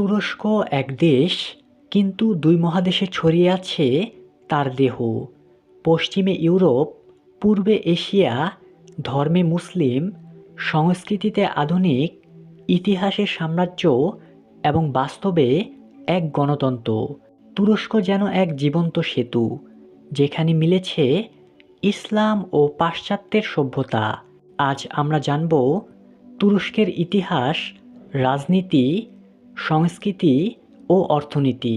তুরস্ক এক দেশ, কিন্তু দুই মহাদেশে ছড়িয়ে আছে তার দেহ। পশ্চিমে ইউরোপ, পূর্বে এশিয়া, ধর্মে মুসলিম, সংস্কৃতিতে আধুনিক, ইতিহাসে সাম্রাজ্য এবং বাস্তবে এক গণতন্ত্র। তুরস্ক যেন এক জীবন্ত সেতু, যেখানে মিলেছে ইসলাম ও পাশ্চাত্যের সভ্যতা। আজ আমরা জানব তুরস্কের ইতিহাস, রাজনীতি সংস্কৃতি ও অর্থনীতি।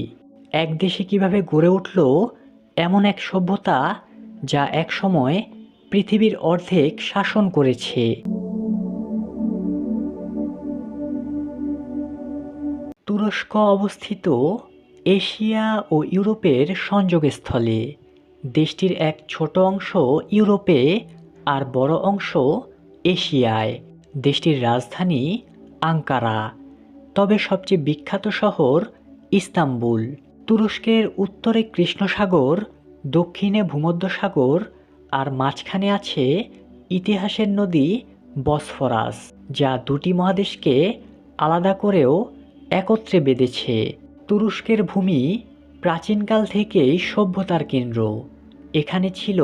এক দেশে কীভাবে গড়ে উঠল এমন এক সভ্যতা যা একসময় পৃথিবীর অর্ধেক শাসন করেছে। তুরস্ক অবস্থিত এশিয়া ও ইউরোপের সংযোগস্থলে। দেশটির এক ছোট অংশ ইউরোপে আর বড় অংশ এশিয়ায়। দেশটির রাজধানী আঙ্কারা। তবে সবচেয়ে বিখ্যাত শহর ইস্তাম্বুল। তুরস্কের উত্তরে কৃষ্ণসাগর, দক্ষিণে ভূমধ্যসাগর, আর মাঝখানে আছে ইতিহাসের নদী বসফরাস, যা দুটি মহাদেশকে আলাদা করেও একত্রে বেঁধেছে। তুরস্কের ভূমি প্রাচীনকাল থেকেই সভ্যতার কেন্দ্র। এখানে ছিল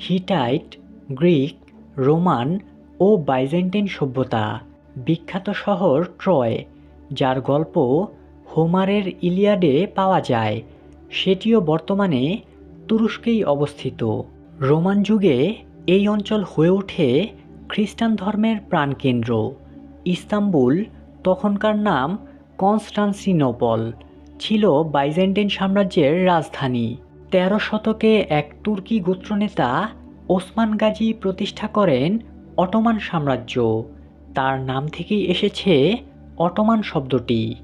হিটাইট, গ্রিক, রোমান ও বাইজেন্টাইন সভ্যতা। বিখ্যাত শহর ট্রয় যার গল্প হোমারের ইলিয়াডে পাওয়া যায়, সেটিও বর্তমানে তুরস্কেই অবস্থিত। রোমান যুগে এই অঞ্চল হয়ে ওঠে খ্রিস্টান ধর্মের প্রাণকেন্দ্র। ইস্তাম্বুল তখনকার নাম কনস্টান্সিনোপল, ছিল বাইজেন্টাইন সাম্রাজ্যের রাজধানী। তেরো শতকে এক তুর্কি গোত্রনেতা ওসমান গাজী প্রতিষ্ঠা করেন অটোমান সাম্রাজ্য। তার নাম থেকেই এসেছে অটোমান শব্দটি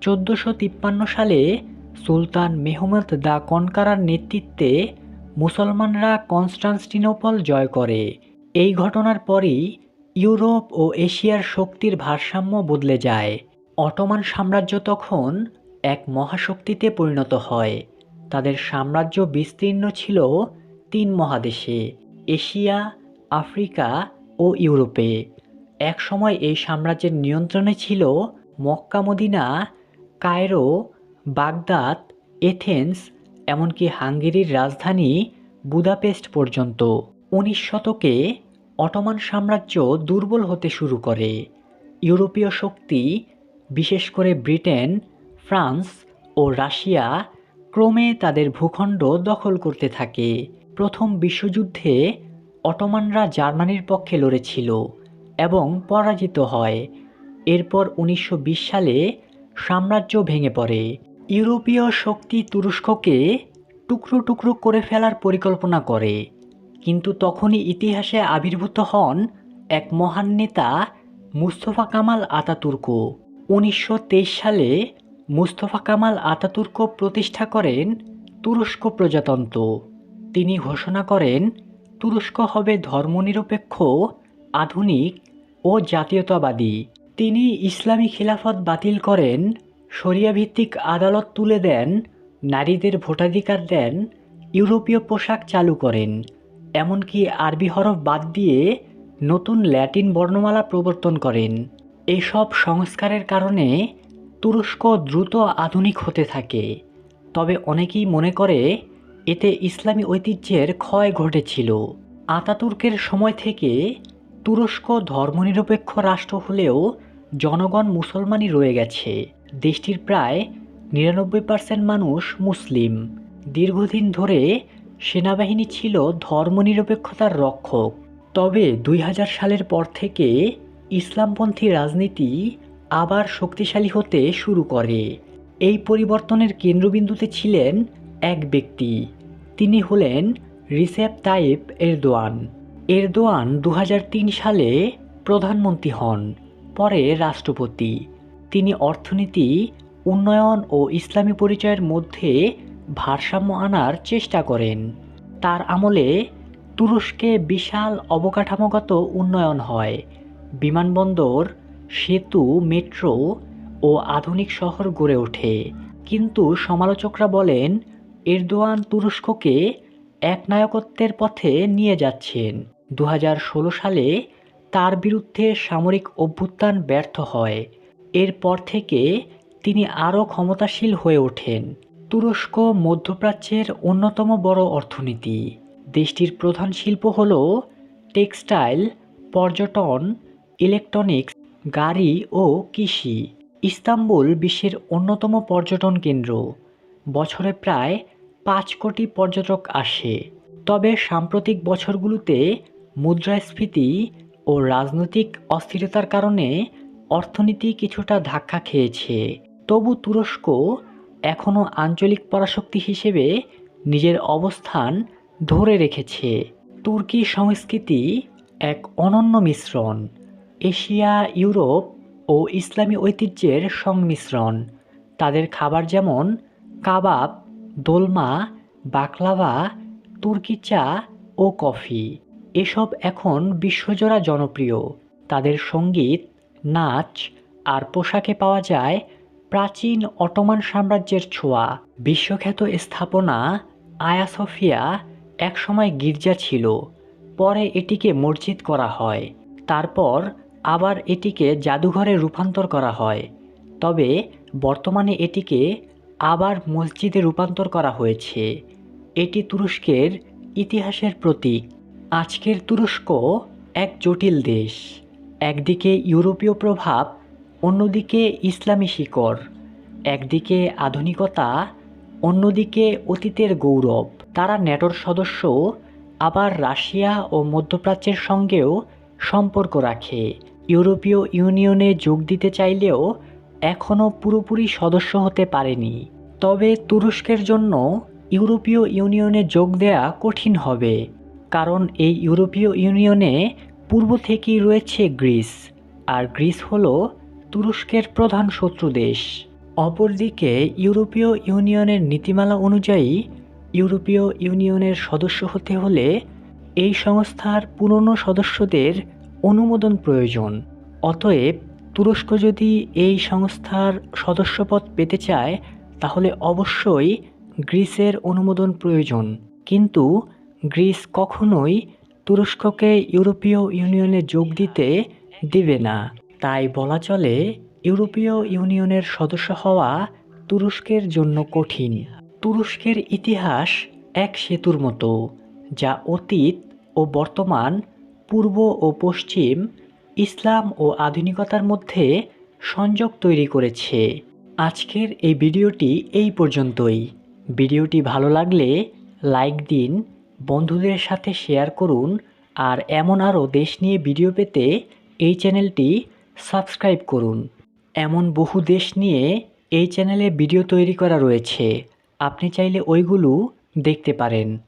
চোদ্দোশো তিপ্পান্ন সালে সুলতান মেহমদ দা কনকারার নেতৃত্বে মুসলমানরা কনস্টান্টিনোপল জয় করে। এই ঘটনার পরই ইউরোপ ও এশিয়ার শক্তির ভারসাম্য বদলে যায়। অটোমান সাম্রাজ্য তখন এক মহাশক্তিতে পরিণত হয়। তাদের সাম্রাজ্য বিস্তীর্ণ ছিল তিন মহাদেশে, এশিয়া, আফ্রিকা ও ইউরোপে। একসময় এই সাম্রাজ্যের নিয়ন্ত্রণে ছিল Mecca, Medina, Cairo, Baghdad, Athens, এমনকি হাঙ্গেরির রাজধানী বুদাপেস্ট পর্যন্ত। উনিশ শতকে অটোমান সাম্রাজ্য দুর্বল হতে শুরু করে। ইউরোপীয় শক্তি, বিশেষ করে ব্রিটেন, ফ্রান্স ও রাশিয়া, ক্রমে তাদের ভূখণ্ড দখল করতে থাকে। প্রথম বিশ্বযুদ্ধে অটোমানরা জার্মানির পক্ষে লড়েছিল। এবং পরাজিত হয়। এরপর উনিশশো বিশ সালে সাম্রাজ্য ভেঙে পড়ে। ইউরোপীয় শক্তি তুরস্ককে টুকরো টুকরো করে ফেলার পরিকল্পনা করে। কিন্তু তখনই ইতিহাসে আবির্ভূত হন এক মহান নেতা মুস্তফা কামাল আতাতুর্ক। উনিশশো তেইশ সালে মুস্তফা কামাল আতাতুর্ক প্রতিষ্ঠা করেন তুরস্ক প্রজাতন্ত্র। তিনি ঘোষণা করেন, তুরস্ক হবে ধর্মনিরপেক্ষ, আধুনিক ও জাতীয়তাবাদী। তিনি ইসলামী খিলাফত বাতিল করেন শরিয়া ভিত্তিক আদালত তুলে দেন, নারীদের ভোটাধিকার দেন, ইউরোপীয় পোশাক চালু করেন। এমনকি আরবি হরফ বাদ দিয়ে নতুন ল্যাটিন বর্ণমালা প্রবর্তন করেন। এসব সংস্কারের কারণে তুরস্ক দ্রুত আধুনিক হতে থাকে। তবে অনেকেই মনে করে, এতে ইসলামী ঐতিহ্যের ক্ষয় ঘটেছিল। আতাতুর্কের সময় থেকে তুরস্ক ধর্মনিরপেক্ষ রাষ্ট্র হলেও জনগণ মুসলমানই রয়ে গেছে। দেশটির প্রায় নিরানব্বই পার্সেন্ট মানুষ মুসলিম। দীর্ঘদিন ধরে সেনাবাহিনী ছিল ধর্মনিরপেক্ষতার রক্ষক। তবে দুই হাজার সালের পর থেকে ইসলামপন্থী রাজনীতি আবার শক্তিশালী হতে শুরু করে। এই পরিবর্তনের কেন্দ্রবিন্দুতে ছিলেন এক ব্যক্তি। তিনি হলেন রিসেপ তাইপ এরদোয়ান। এরদোয়ান দু হাজার তিন সালে প্রধানমন্ত্রী হন, পরে রাষ্ট্রপতি। তিনি অর্থনীতি, উন্নয়ন ও ইসলামী পরিচয়ের মধ্যে ভারসাম্য আনার চেষ্টা করেন। তার আমলে তুরস্কে বিশাল অবকাঠামোগত উন্নয়ন হয়। বিমানবন্দর, সেতু, মেট্রো ও আধুনিক শহর গড়ে ওঠে। কিন্তু সমালোচকরা বলেন, এরদোয়ান তুরস্ককে একনায়কত্বের পথে নিয়ে যাচ্ছেন। দু হাজার ষোলো সালে তার বিরুদ্ধে সামরিক অভ্যুত্থান ব্যর্থ হয়। এরপর থেকে তিনি আরও ক্ষমতাশীল হয়ে ওঠেন। তুরস্ক মধ্যপ্রাচ্যের অন্যতম বড় অর্থনীতি। দেশটির প্রধান শিল্প হল টেক্সটাইল, পর্যটন, ইলেকট্রনিক্স, গাড়ি ও কৃষি। ইস্তাম্বুল বিশ্বের অন্যতম পর্যটন কেন্দ্র। বছরে প্রায় পাঁচ কোটি পর্যটক আসে। তবে সাম্প্রতিক বছরগুলোতে মুদ্রাস্ফীতি ও রাজনৈতিক অস্থিরতার কারণে অর্থনীতি কিছুটা ধাক্কা খেয়েছে। তবু তুরস্ক এখনও আঞ্চলিক পরাশক্তি হিসেবে নিজের অবস্থান ধরে রেখেছে। তুর্কি সংস্কৃতি এক অনন্য মিশ্রণ। এশিয়া, ইউরোপ ও ইসলামী ঐতিহ্যের সংমিশ্রণ। তাদের খাবার যেমন কাবাব দোলমা বাকলাভা তুর্কি চা ও কফি। এসব এখন বিশ্বজোড়া জনপ্রিয়। তাদের সংগীত, নাচ আর পোশাকে পাওয়া যায় প্রাচীন অটোমান সাম্রাজ্যের ছোঁয়া। বিশ্বখ্যাত স্থাপনা আয়া সোফিয়া একসময় গির্জা ছিল, পরে এটিকে মসজিদ করা হয়। তারপর আবার এটিকে জাদুঘরে রূপান্তর করা হয়। তবে বর্তমানে এটিকে আবার মসজিদে রূপান্তর করা হয়েছে। এটি তুরস্কের ইতিহাসের প্রতীক। আজকের তুরস্ক এক জটিল দেশ। একদিকে ইউরোপীয় প্রভাব, অন্যদিকে ইসলামী শিকড়। একদিকে আধুনিকতা, অন্যদিকে অতীতের গৌরব। তারা ন্যাটোর সদস্য, আবার রাশিয়া ও মধ্যপ্রাচ্যের সঙ্গেও সম্পর্ক রাখে। ইউরোপীয় ইউনিয়নে যোগ দিতে চাইলেও এখনও পুরোপুরি সদস্য হতে পারেনি। তবে তুরস্কের জন্য ইউরোপীয় ইউনিয়নে যোগ দেয়া কঠিন হবে, কারণ এই ইউরোপীয় ইউনিয়নে পূর্ব থেকেই রয়েছে গ্রিস, আর গ্রিস হল তুরস্কের প্রধান শত্রু দেশ। অপরদিকে ইউরোপীয় ইউনিয়নের নীতিমালা অনুযায়ী ইউরোপীয় ইউনিয়নের সদস্য হতে হলে এই সংস্থার পুরনো সদস্যদের অনুমোদন প্রয়োজন, অতএব তুরস্ক যদি এই সংস্থার সদস্যপদ পেতে চায়, তাহলে অবশ্যই গ্রিসের অনুমোদন প্রয়োজন। কিন্তু গ্রিস কখনোই তুরস্ককে ইউরোপীয় ইউনিয়নে যোগ দিতে দেবে না। তাই বলা চলে, ইউরোপীয় ইউনিয়নের সদস্য হওয়া তুরস্কের জন্য কঠিন। তুরস্কের ইতিহাস এক সেতুর মতো, যা অতীত ও বর্তমান, পূর্ব ও পশ্চিম ইসলাম ও আধুনিকতার মধ্যে সংযোগ তৈরি করেছে। আজকের এই ভিডিওটি এই পর্যন্তই। ভিডিওটি ভালো লাগলে লাইক দিন, বন্ধুদের সাথে শেয়ার করুন, আর এমন আরও দেশ নিয়ে ভিডিও পেতে এই চ্যানেলটি সাবস্ক্রাইব করুন। এমন বহু দেশ নিয়ে এই চ্যানেলে ভিডিও তৈরি করা রয়েছে। আপনি চাইলে ওইগুলো দেখতে পারেন।